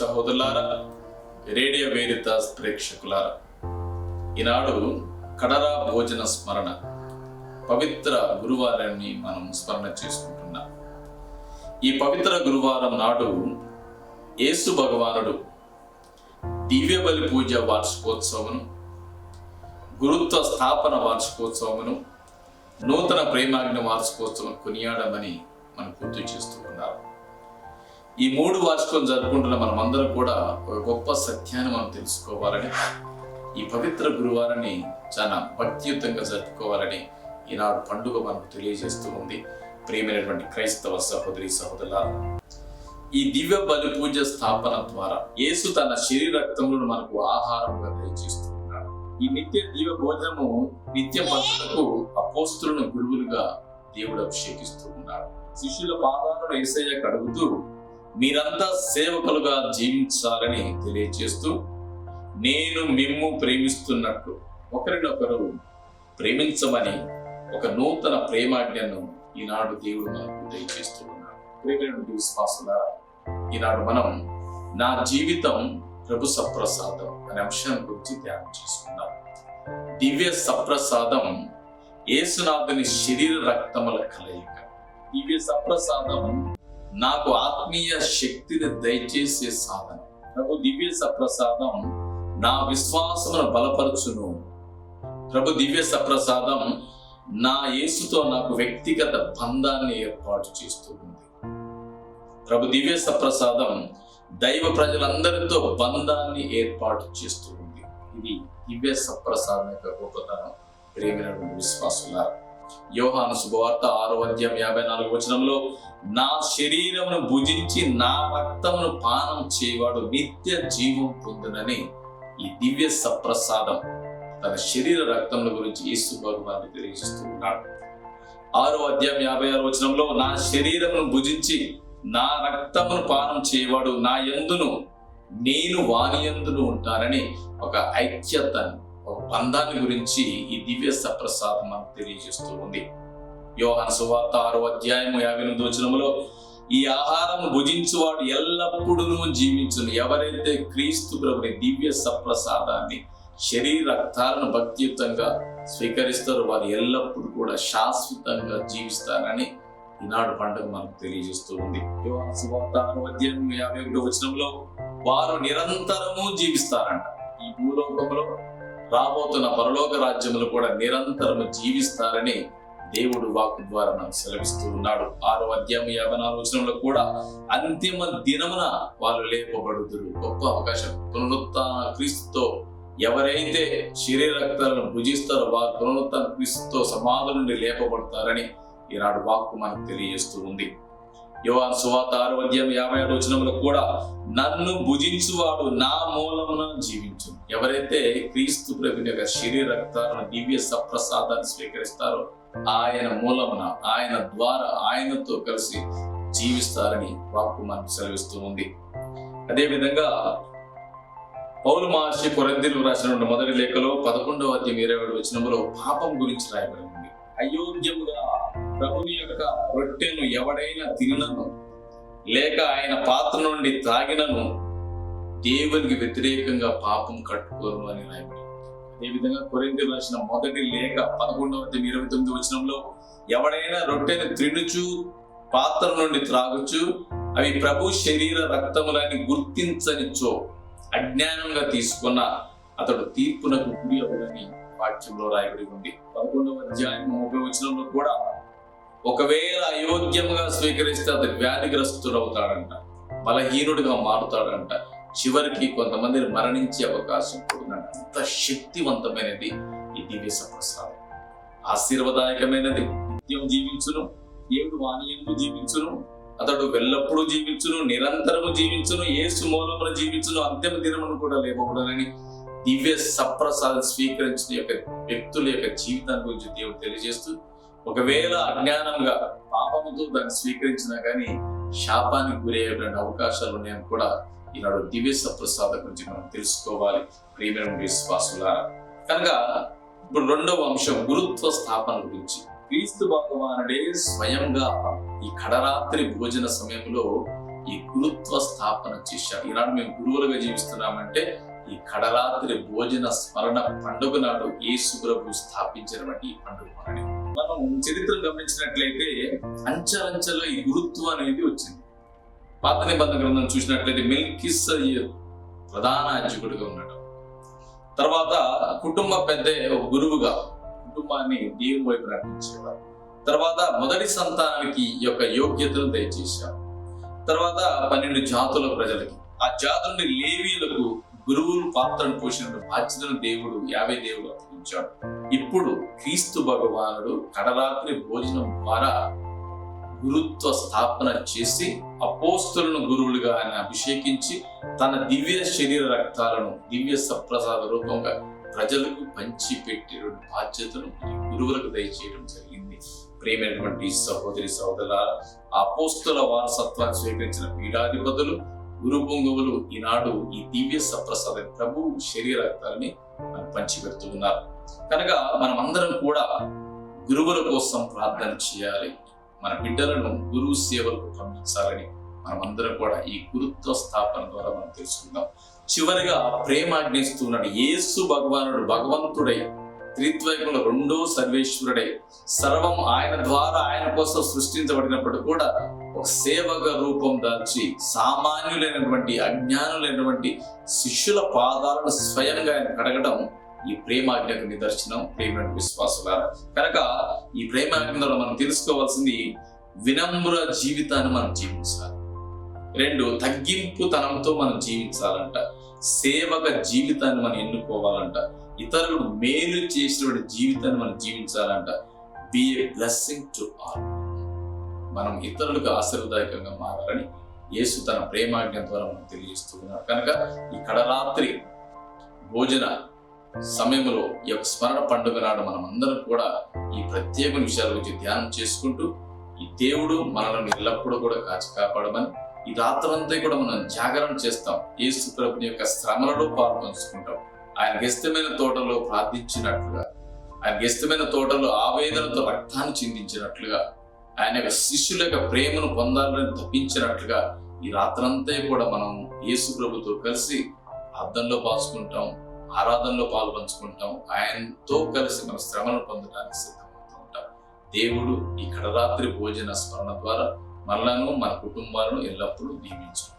సహోదరులారా రేడియో వేరితాస్ ప్రేక్షకులారా ఈనాడు కడరా భోజన స్మరణ పవిత్ర గురువారాన్ని మనం స్మరణ చేసుకుంటున్నాం. ఈ పవిత్ర గురువారం నాడు యేసు భగవానుడు దివ్య బలి పూజ వార్షికోత్సవమును గురుత్వ స్థాపన వార్షికోత్సవమును నూతన ప్రేమాగ్ని వార్షికోత్సవం కొనియాడమని మనం గుర్తు చేస్తూ ఉన్నారు. ఈ మూడు వార్షికం జరుపుకుంటున్న మనమందరం కూడా ఒక గొప్ప సత్యాన్ని మనం తెలుసుకోవాలని ఈ పవిత్ర గురువారాన్ని చాలా భక్తియుతంగా జరుపుకోవాలని ఈనాడు పండుగ మనకు తెలియజేస్తూ ఉంది. ప్రియమైనటువంటి క్రైస్తవ సహోదరి సహోదరుల ఈ దివ్య బలి పూజ స్థాపన ద్వారా యేసు తన శరీర రక్తములను మనకు ఆహారంగా దయచేస్తున్నాడు ఈ నిత్య దివ్య భోజనము నిత్య పద్ధతులకు అపోస్తులను గురువులుగా దేవుడు అభిషేకిస్తూ ఉన్నాడు. శిష్యుల పాదాలను ఏసయ్య కడుగుతూ మీరంతా సేవకులుగా జీవించాలని తెలియజేస్తూ నేను మిమ్ము ప్రేమిస్తున్నట్టు ఒకరినొకరు ప్రేమించమని ఒక నూతన ప్రేమాజ్ఞను ఈనాడు దేవుడు మనకు దయచేస్తూ ఉన్నాడు. విశ్వాసులారా ఈనాడు మనం నా జీవితం ప్రభు సప్రసాదం అనే అంశాన్ని గురించి ధ్యానం చేసుకున్నాం దివ్య సప్రసాదం ఏసునాథుని శరీర రక్తముల కలయిక. దివ్య సప్రసాదం నాకు ఆత్మీయ శక్తిని దయచేసే సాధన. ప్రభు దివ్య సప్రసాదం నా విశ్వాసమును బలపరచును. ప్రభు దివ్య సప్రసాదం నా యేసుతో నాకు వ్యక్తిగత బంధాన్ని ఏర్పాటు చేస్తూ ఉంది. ప్రభు దివ్య సప్రసాదం దైవ ప్రజలందరితో బంధాన్ని ఏర్పాటు చేస్తూ ఉంది. ఇది దివ్య సప్రసాదం యొక్క గొప్పతనం. ప్రేమ విశ్వాసులారా యోహాను శుభవార్త ఆరో అధ్యాయం యాభై నాలుగు వచనంలో నా శరీరమును భుజించి నా రక్తమును పానం చేయవాడు నిత్య జీవం పొందునని ఈ దివ్య సప్రసాదం తన శరీర రక్తముల గురించి యేసు భగవాన్ని తెలియజేస్తూ ఉన్నాడు. ఆరో అధ్యాయం యాభై ఆరు వచనంలో నా శరీరమును భుజించి నా రక్తమును పానం చేయవాడు నా యందును నేను వాని యందును ఉంటానని ఒక ఐక్యతను బంధాన్ని గురించి ఈ దివ్య సప్రసాదం మనకు తెలియజేస్తూ ఉంది. యోహన సువార్త ఆరో అధ్యాయం యాభై ఎనిమిది వచనములో ఈ ఆహారం భుజించువాడు ఎల్లప్పుడూ జీవించును. ఎవరైతే క్రీస్తు ప్రభుని దివ్య సప్రసాదాన్ని శరీర రక్తాలను భక్తియుతంగా స్వీకరిస్తారో వారు ఎల్లప్పుడూ కూడా శాశ్వతంగా జీవిస్తారని ఈనాడు పండుగ మనకు తెలియజేస్తూ ఉంది. అధ్యాయం యాభై ఒకటి వచనంలో వారు నిరంతరము జీవిస్తారంట. ఈ భూలోకంలో రాబోతున్న పరలోక రాజ్యములు కూడా నిరంతరము జీవిస్తారని దేవుడు వాక్కు ద్వారా మనకు సెలవిస్తూ ఉన్నాడు. ఆరో అధ్యాయం యాభై నాలుగు వచనంలో కూడా అంతిమ దినమున వాళ్ళు లేపబడుదురు. గొప్ప అవకాశం. పునరుత్న క్రీస్తుతో ఎవరైతే శరీర రక్తాలను భుజిస్తారో వారు పునరుత్న క్రీస్తుతో సమాధుల నుండి లేపబడతారని ఈనాడు వాక్కు మనకు తెలియజేస్తూ ఉంది. యోహాన్ సువాత ఆరు అధ్యాయం యాభై ఆరు వచనంలో కూడా నన్ను భుజించువాడు నా మూలమున జీవించు. ఎవరైతే క్రీస్తు ప్రభుని యొక్క శరీర రక్తాలను దివ్య సప్రసాదాన్ని స్వీకరిస్తారో ఆయన మూలమున ఆయన ద్వారా ఆయనతో కలిసి జీవిస్తారని వాక్కు మనకు సెలవిస్తూ ఉంది. అదేవిధంగా పౌరు మహర్షి కొరందీలు రాసిన మొదటి లేఖలో పదకొండవ అధ్యాయం ఇరవై ఏడు వచనంలో పాపం గురించి రాయబడి ఉంది. అయోగ్యముగా ప్రభుని యొక్క రొట్టెను ఎవడైనా తినను లేక ఆయన పాత్ర నుండి త్రాగినను దేవునికి వ్యతిరేకంగా పాపం కట్టుకోను అని రాయబడి అదేవిధంగా కొరింది రాసిన మొదటి లేఖ పదకొండవ అధ్యాయం ఇరవై తొమ్మిది వచనంలో ఎవడైనా రొట్టెను తినుచు పాత్ర నుండి త్రాగుచు అవి ప్రభు శరీర రక్తములని గుర్తించనిచ్చో అజ్ఞానంగా తీసుకున్న అతడు తీర్పునకు గురి అవ్వడని వాక్యంలో రాయబడి ఉంది. పదకొండవ అధ్యాయం ముప్పై వచనంలో కూడా ఒకవేళ అయోగ్యంగా స్వీకరిస్తే అతను వ్యాధిగ్రస్తుడవుతాడంట బలహీనుడిగా మారుతాడంట. చివరికి కొంతమందిని మరణించే అవకాశం కూడా అంత శక్తివంతమైనది ఈ దివ్య సప్రసాదం. ఆశీర్వదాయకమైనది. నిత్యం జీవించును. ఏడు వాణియందు జీవించును. అతడు ఎల్లప్పుడూ జీవించును. నిరంతరము జీవించును. ఏసు మూలమున జీవించును. అంతిమ దినమును కూడా లేపకూడదని దివ్య సప్రసాదం స్వీకరించిన యొక్క వ్యక్తుల యొక్క జీవితాన్ని గురించి దేవుడు తెలియజేస్తూ ఒకవేళ అజ్ఞానంగా పాపముతో దాన్ని స్వీకరించినా కానీ శాపానికి గురయ్యేటువంటి అవకాశాలు ఉన్నాయని కూడా ఈనాడు దివ్య సప్రసాద గురించి మనం తెలుసుకోవాలి. ప్రియమైన విశ్వాసులారా కనుక ఇప్పుడు రెండవ అంశం గురుత్వ స్థాపన గురించి. క్రీస్తు భగవానుడే స్వయంగా ఈ కడరాత్రి భోజన సమయంలో ఈ గురుత్వ స్థాపన చేశాడు. ఈనాడు మేము గురువులుగా జీవిస్తున్నామంటే ఈ కడరాత్రి భోజన స్మరణ పండుగ నాడు ఏ సుప్రభు స్థాపించినటువంటి ఈ పండుగ మనం చరిత్ర గమనించినట్లయితే అంచెలంచెలో ఈ గురుత్వం అనేది వచ్చింది. పాత నిబంధన గ్రంథం చూసినట్లయితే మిల్కిస్ ప్రధాన అర్చకుడిగా ఉన్నాడు. తర్వాత కుటుంబ పెద్ద ఒక గురువుగా కుటుంబాన్ని దేవుని వైపు నడిపించేవారు. తర్వాత మొదటి సంతానానికి ఈ యొక్క యోగ్యతను దయచేశారు. తర్వాత పన్నెండు జాతుల ప్రజలకి. ఆ జాతులని లేవీలకు గురువులు పాత్రను పోషిన బాధ్యతను దేవుడు యాభై దేవుడు అప్పగించాడు. ఇప్పుడు క్రీస్తు భగవానుడు కడరాత్రి భోజనం ద్వారా గురుత్వ స్థాపన చేసి అపోస్తులను గురువులుగా ఆయన అభిషేకించి తన దివ్య శరీర రక్తాలను దివ్య సప్రసాద రూపంగా ప్రజలకు పంచి పెట్టే బాధ్యతను గురువులకు దయచేయడం జరిగింది. ప్రేమైనటువంటి సహోదరి సహోదరుల అపోస్తుల వారసత్వాన్ని స్వీకరించిన పీఠాధిపతులు గురు పొంగువులు ఈనాడు ఈ దివ్య సప్రసాద ప్రభు శరీర రక్తాలని పంచిపెడుతున్నారు. పంచిపెడుతూ ఉన్నారు కనుక మనం అందరం కూడా గురువుల కోసం ప్రార్థన చేయాలి. మన బిడ్డలను గురువు సేవలకు పంపించాలని మనమందరం కూడా ఈ గురుత్వ స్థాపన ద్వారా మనం తెలుసుకుందాం. చివరిగా ప్రేమ ప్రేమాగ్నిస్తున్నాడు యేసు భగవానుడు భగవంతుడై త్రిత్వైకంలో రెండో సర్వేశ్వరుడై సర్వం ఆయన ద్వారా ఆయన కోసం సృష్టించబడినప్పుడు కూడా ఒక సేవక రూపం దాల్చి సామాన్యులైనటువంటి అజ్ఞానులైనటువంటి శిష్యుల పాదాలను స్వయంగా ఆయన కడగడం ఈ ప్రేమాజ్ఞకు నిదర్శనం ప్రేమ విశ్వాసులారా. కనుక ఈ ప్రేమాజ్ఞలో ద్వారా మనం తెలుసుకోవాల్సింది వినమ్ర జీవితాన్ని మనం జీవించాలి. రెండు తగ్గింపు తనంతో మనం జీవించాలంట. సేవక జీవితాన్ని మనం ఎన్నుకోవాలంట. ఇతరులు మేలు చేసినటువంటి జీవితాన్ని మనం జీవించాలంట. Be a blessing to all మనం ఇతరులకు ఆశీర్వదాయకంగా మారాలని యేసు తన ప్రేమాజ్ఞ ద్వారా మనం తెలియజేస్తున్నారు కనుక ఈ కడరాత్రి భోజన సమయంలో ఈ యొక్క స్మరణ పండుగ నాడు మనమందరం అందరం కూడా ఈ ప్రత్యేక విషయాల గురించి ధ్యానం చేసుకుంటూ ఈ దేవుడు మనల్ని ఎల్లప్పుడూ కూడా కాచి కాపాడమని ఈ రాత్రంతా కూడా మనం జాగరణ చేస్తాం. యేసు ప్రభుని యొక్క శ్రమలలో పాల్పంచుకుంటాం ఆయన గెస్తమైన తోటలో ప్రార్థించినట్లుగా ఆయన గెస్తమైన తోటలో ఆవేదనతో రక్తాన్ని చిందించినట్లుగా ఆయన యొక్క శిష్యుల యొక్క ప్రేమను పొందాలని తప్పించినట్లుగా ఈ రాత్రంతా కూడా మనం యేసు ప్రభుతో కలిసి అర్థంలో పాల్చుకుంటాం. ఆరాధనలో పాల్పంచుకుంటాం. ఆయనతో కలిసి మన శ్రమను పొందడానికి సిద్ధమవుతూ ఉంటాం దేవుడు ఈ కడరాత్రి భోజన స్మరణ ద్వారా మనలను మన కుటుంబాలను ఎల్లప్పుడూ దీవించుకుంటాం